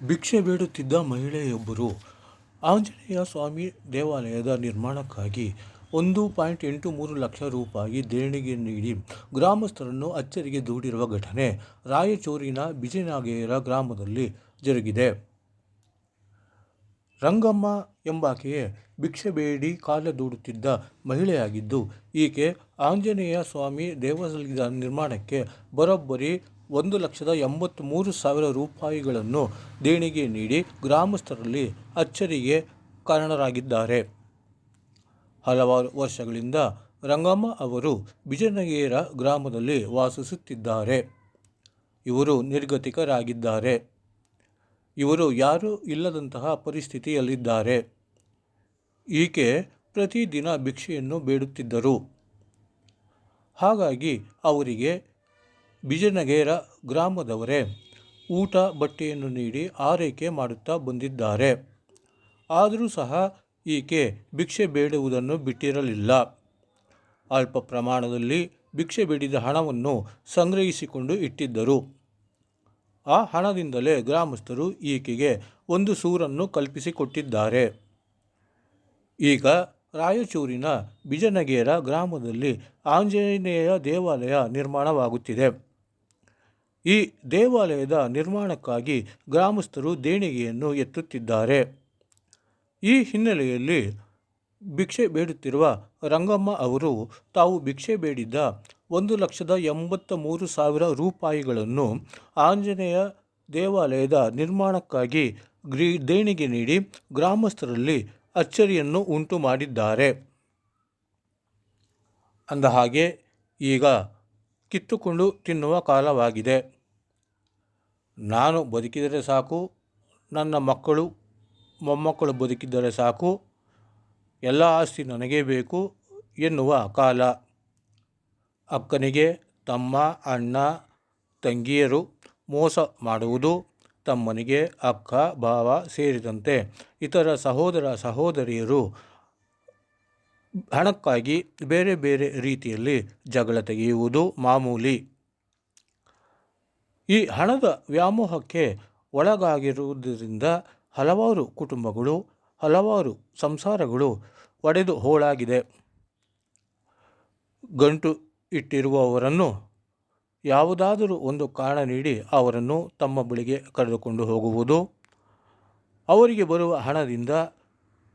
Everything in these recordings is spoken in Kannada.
ಭಿಕ್ಷೆ ಬೇಡುತ್ತಿದ್ದ ಮಹಿಳೆಯೊಬ್ಬರು ಆಂಜನೇಯ ಸ್ವಾಮಿ ದೇವಾಲಯದ ನಿರ್ಮಾಣಕ್ಕಾಗಿ ಒಂದು ಪಾಯಿಂಟ್ ಎಂಟು ಮೂರು ಲಕ್ಷ ರೂಪಾಯಿ ದೇಣಿಗೆ ನೀಡಿ ಗ್ರಾಮಸ್ಥರನ್ನು ಅಚ್ಚರಿಗೆ ದೂಡಿರುವ ಘಟನೆ ರಾಯಚೂರಿನ ಬಿಜಿನಾಗೇರ ಗ್ರಾಮದಲ್ಲಿ ಜರುಗಿದೆ. ರಂಗಮ್ಮ ಎಂಬಾಕೆಯೇ ಭಿಕ್ಷೆ ಬೇಡಿ ಕಾಲ ದೂಡುತ್ತಿದ್ದ ಮಹಿಳೆಯಾಗಿದ್ದು, ಈಕೆ ಆಂಜನೇಯ ಸ್ವಾಮಿ ದೇವಾಲಯದ ನಿರ್ಮಾಣಕ್ಕೆ ಬರೋಬ್ಬರಿ ಒಂದು ಲಕ್ಷದ ಎಂಬತ್ತ್ಮೂರು ಸಾವಿರ ರೂಪಾಯಿಗಳನ್ನು ದೇಣಿಗೆ ನೀಡಿ ಗ್ರಾಮಸ್ಥರಲ್ಲಿ ಅಚ್ಚರಿಗೆ ಕಾರಣರಾಗಿದ್ದಾರೆ. ಹಲವಾರು ವರ್ಷಗಳಿಂದ ರಂಗಮ್ಮ ಅವರು ಬಿಜನಗೇರ ಗ್ರಾಮದಲ್ಲಿ ವಾಸಿಸುತ್ತಿದ್ದಾರೆ. ಇವರು ನಿರ್ಗತಿಕರಾಗಿದ್ದಾರೆ. ಇವರು ಯಾರೂ ಇಲ್ಲದಂತಹ ಪರಿಸ್ಥಿತಿಯಲ್ಲಿದ್ದಾರೆ. ಈಕೆ ಪ್ರತಿದಿನ ಭಿಕ್ಷೆಯನ್ನು ಬೇಡುತ್ತಿದ್ದರು. ಹಾಗಾಗಿ ಅವರಿಗೆ ಬಿಜನಗೇರ ಗ್ರಾಮದವರೇ, ಊಟ ಬಟ್ಟೆಯನ್ನು ನೀಡಿ ಆರೈಕೆ ಮಾಡುತ್ತಾ ಬಂದಿದ್ದಾರೆ. ಆದರೂ ಸಹ ಈಕೆ ಭಿಕ್ಷೆ ಬೇಡುವುದನ್ನು ಬಿಟ್ಟಿರಲಿಲ್ಲ. ಅಲ್ಪ ಪ್ರಮಾಣದಲ್ಲಿ ಭಿಕ್ಷೆ ಬೇಡಿದ ಹಣವನ್ನು ಸಂಗ್ರಹಿಸಿಕೊಂಡು ಇಟ್ಟಿದ್ದರು. ಆ ಹಣದಿಂದಲೇ ಗ್ರಾಮಸ್ಥರು ಈಕೆಗೆ ಒಂದು ಸೂರನ್ನು ಕಲ್ಪಿಸಿಕೊಟ್ಟಿದ್ದಾರೆ. ಈಗ ರಾಯಚೂರಿನ ಬಿಜನಗೇರ ಗ್ರಾಮದಲ್ಲಿ ಆಂಜನೇಯ ದೇವಾಲಯ ನಿರ್ಮಾಣವಾಗುತ್ತಿದೆ. ಈ ದೇವಾಲಯದ ನಿರ್ಮಾಣಕ್ಕಾಗಿ ಗ್ರಾಮಸ್ಥರು ದೇಣಿಗೆಯನ್ನು ಎತ್ತುತ್ತಿದ್ದಾರೆ. ಈ ಹಿನ್ನೆಲೆಯಲ್ಲಿ ಭಿಕ್ಷೆ ಬೇಡುತ್ತಿರುವ ರಂಗಮ್ಮ ಅವರು ತಾವು ಭಿಕ್ಷೆ ಬೇಡಿದ್ದ ಒಂದು ಲಕ್ಷದ ಎಂಬತ್ತ ಮೂರು ಸಾವಿರ ರೂಪಾಯಿಗಳನ್ನು ಆಂಜನೇಯ ದೇವಾಲಯದ ನಿರ್ಮಾಣಕ್ಕಾಗಿ ಗ್ರೀ ದೇಣಿಗೆ ನೀಡಿ ಗ್ರಾಮಸ್ಥರಲ್ಲಿ ಅಚ್ಚರಿಯನ್ನು ಉಂಟು ಮಾಡಿದ್ದಾರೆ ಅಂದ ಹಾಗೆ ಈಗ ಕಿತ್ತುಕೊಂಡು ತಿನ್ನುವ ಕಾಲವಾಗಿದೆ. ನಾನು ಬದುಕಿದರೆ ಸಾಕು, ನನ್ನ ಮಕ್ಕಳು, ಮೊಮ್ಮಕ್ಕಳು ಬದುಕಿದ್ದರೆ ಸಾಕು, ಎಲ್ಲ ಆಸ್ತಿ ನನಗೇ ಬೇಕು ಎನ್ನುವ ಕಾಲ. ಅಕ್ಕನಿಗೆ, ತಮ್ಮ ಅಣ್ಣ, ತಂಗಿಯರು ಮೋಸ ಮಾಡುವುದು, ತಮ್ಮನಿಗೆ ಅಕ್ಕ, ಭಾವ ಸೇರಿದಂತೆ ಇತರ ಸಹೋದರ ಸಹೋದರಿಯರು ಹಣಕ್ಕಾಗಿ ಬೇರೆ ಬೇರೆ ರೀತಿಯಲ್ಲಿ ಜಗಳ ತೆಗೆಯುವುದು ಮಾಮೂಲಿ. ಈ ಹಣದ ವ್ಯಾಮೋಹಕ್ಕೆ ಒಳಗಾಗಿರುವುದರಿಂದ ಹಲವಾರು ಕುಟುಂಬಗಳು, ಹಲವಾರು ಸಂಸಾರಗಳು ಒಡೆದು ಹೋಳಾಗಿದೆ. ಗಂಟು ಇಟ್ಟಿರುವವರನ್ನು ಯಾವುದಾದರೂ ಒಂದು ಕಾರಣ ನೀಡಿ ಅವರನ್ನು ತಮ್ಮ ಬಳಿಗೆ ಕರೆದುಕೊಂಡು ಹೋಗುವುದು, ಅವರಿಗೆ ಬರುವ ಹಣದಿಂದ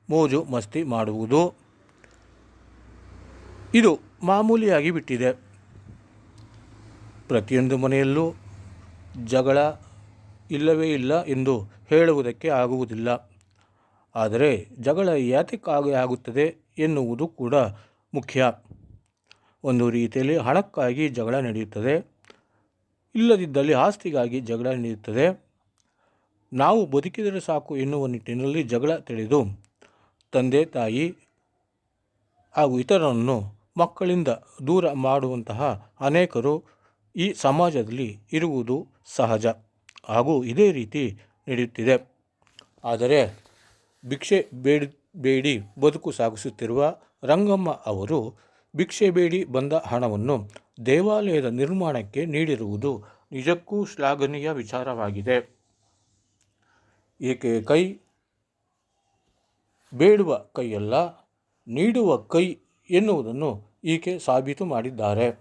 ಮೋಜು ಮಸ್ತಿ ಮಾಡುವುದು ಇದು ಮಾಮೂಲಿಯಾಗಿ ಬಿಟ್ಟಿದೆ. ಪ್ರತಿಯೊಂದು ಮನೆಯಲ್ಲೂ ಜಗಳ ಇಲ್ಲವೇ ಇಲ್ಲ ಎಂದು ಹೇಳುವುದಕ್ಕೆ ಆಗುವುದಿಲ್ಲ. ಆದರೆ ಜಗಳ ಯಾತಕ್ಕಾಗಿ ಆಗುತ್ತದೆ ಎನ್ನುವುದು ಕೂಡ ಮುಖ್ಯ. ಒಂದು ರೀತಿಯಲ್ಲಿ ಹಣಕ್ಕಾಗಿ ಜಗಳ ನಡೆಯುತ್ತದೆ. ಇಲ್ಲದಿದ್ದಲ್ಲಿ ಆಸ್ತಿಗಾಗಿ ಜಗಳ ನಡೆಯುತ್ತದೆ. ನಾವು ಬದುಕಿದರೆ ಸಾಕು ಎನ್ನುವ ನಿಟ್ಟಿನಲ್ಲಿ ಜಗಳ ತಿಳಿದು ತಂದೆ, ತಾಯಿ ಹಾಗೂ ಇತರರನ್ನು ಮಕ್ಕಳಿಂದ ದೂರ ಮಾಡುವಂತಹ ಅನೇಕರು ಈ ಸಮಾಜದಲ್ಲಿ ಇರುವುದು ಸಹಜ. ಹಾಗೂ ಇದೇ ರೀತಿ ನಡೆಯುತ್ತಿದೆ. ಆದರೆ ಭಿಕ್ಷೆ ಬೇಡಿ ಬೇಡಿ ಬದುಕು ಸಾಗಿಸುತ್ತಿರುವ ರಂಗಮ್ಮ ಅವರು ಭಿಕ್ಷೆ ಬೇಡಿ ಬಂದ ಹಣವನ್ನು ದೇವಾಲಯದ ನಿರ್ಮಾಣಕ್ಕೆ ನೀಡಿರುವುದು ನಿಜಕ್ಕೂ ಶ್ಲಾಘನೀಯ ವಿಚಾರವಾಗಿದೆ. ಏಕೆ ಕೈ ಬೇಡುವ ಕೈಯಲ್ಲ, ನೀಡುವ ಕೈ ಎನ್ನುವುದನ್ನು ಈಕೆ ಸಾಬೀತು ಮಾಡಿದ್ದಾರೆ.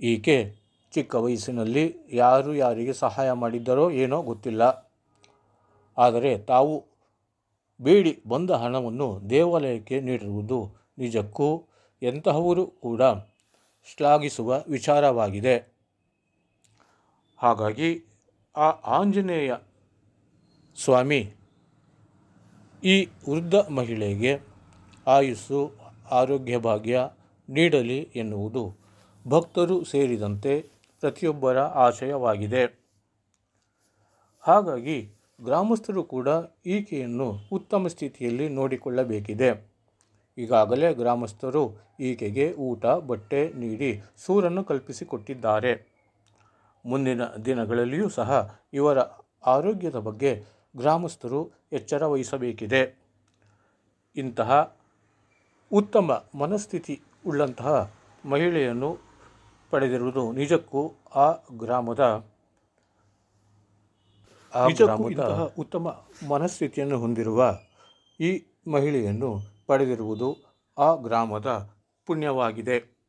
ಈಕೆ ಚಿಕ್ಕ ವಯಸ್ಸಿನಲ್ಲಿ ಯಾರು ಯಾರಿಗೆ ಸಹಾಯ ಮಾಡಿದ್ದರೋ ಏನೋ ಗೊತ್ತಿಲ್ಲ. ಆದರೆ ತಾವು ಬೇಡಿ ಬಂದ ಹಣವನ್ನು ದೇವಾಲಯಕ್ಕೆ ನೀಡಿರುವುದು ನಿಜಕ್ಕೂ ಎಂತಹವರು ಕೂಡ ಶ್ಲಾಘಿಸುವ ವಿಚಾರವಾಗಿದೆ. ಹಾಗಾಗಿ ಆ ಆಂಜನೇಯ ಸ್ವಾಮಿ ಈ ವೃದ್ಧ ಮಹಿಳೆಗೆ ಆಯುಸ್ಸು ಆರೋಗ್ಯ ಭಾಗ್ಯ ನೀಡಲಿ ಎನ್ನುವುದು ಭಕ್ತರು ಸೇರಿದಂತೆ ಪ್ರತಿಯೊಬ್ಬರ ಆಶಯವಾಗಿದೆ. ಹಾಗಾಗಿ ಗ್ರಾಮಸ್ಥರು ಕೂಡ ಈಕೆಯನ್ನು ಉತ್ತಮ ಸ್ಥಿತಿಯಲ್ಲಿ ನೋಡಿಕೊಳ್ಳಬೇಕಿದೆ. ಈಗಾಗಲೇ ಗ್ರಾಮಸ್ಥರು ಈಕೆಗೆ ಊಟ, ಬಟ್ಟೆ ನೀಡಿ ಸೂರನ್ನು ಕಲ್ಪಿಸಿಕೊಟ್ಟಿದ್ದಾರೆ. ಮುಂದಿನ ದಿನಗಳಲ್ಲಿಯೂ ಸಹ ಇವರ ಆರೋಗ್ಯದ ಬಗ್ಗೆ ಗ್ರಾಮಸ್ಥರು ಎಚ್ಚರ ವಹಿಸಬೇಕಿದೆ. ಇಂತಹ ಉತ್ತಮ ಮನಸ್ಥಿತಿ ಉಳ್ಳಂತಹ ಮಹಿಳೆಯನ್ನು ಪಡೆದಿರುವುದು ನಿಜಕ್ಕೂ ಆ ಗ್ರಾಮದ ಇಂತಹ ಉತ್ತಮ ಮನಸ್ಥಿತಿಯನ್ನು ಹೊಂದಿರುವ ಈ ಮಹಿಳೆಯನ್ನು ಪಡೆದಿರುವುದು ಆ ಗ್ರಾಮದ ಪುಣ್ಯವಾಗಿದೆ.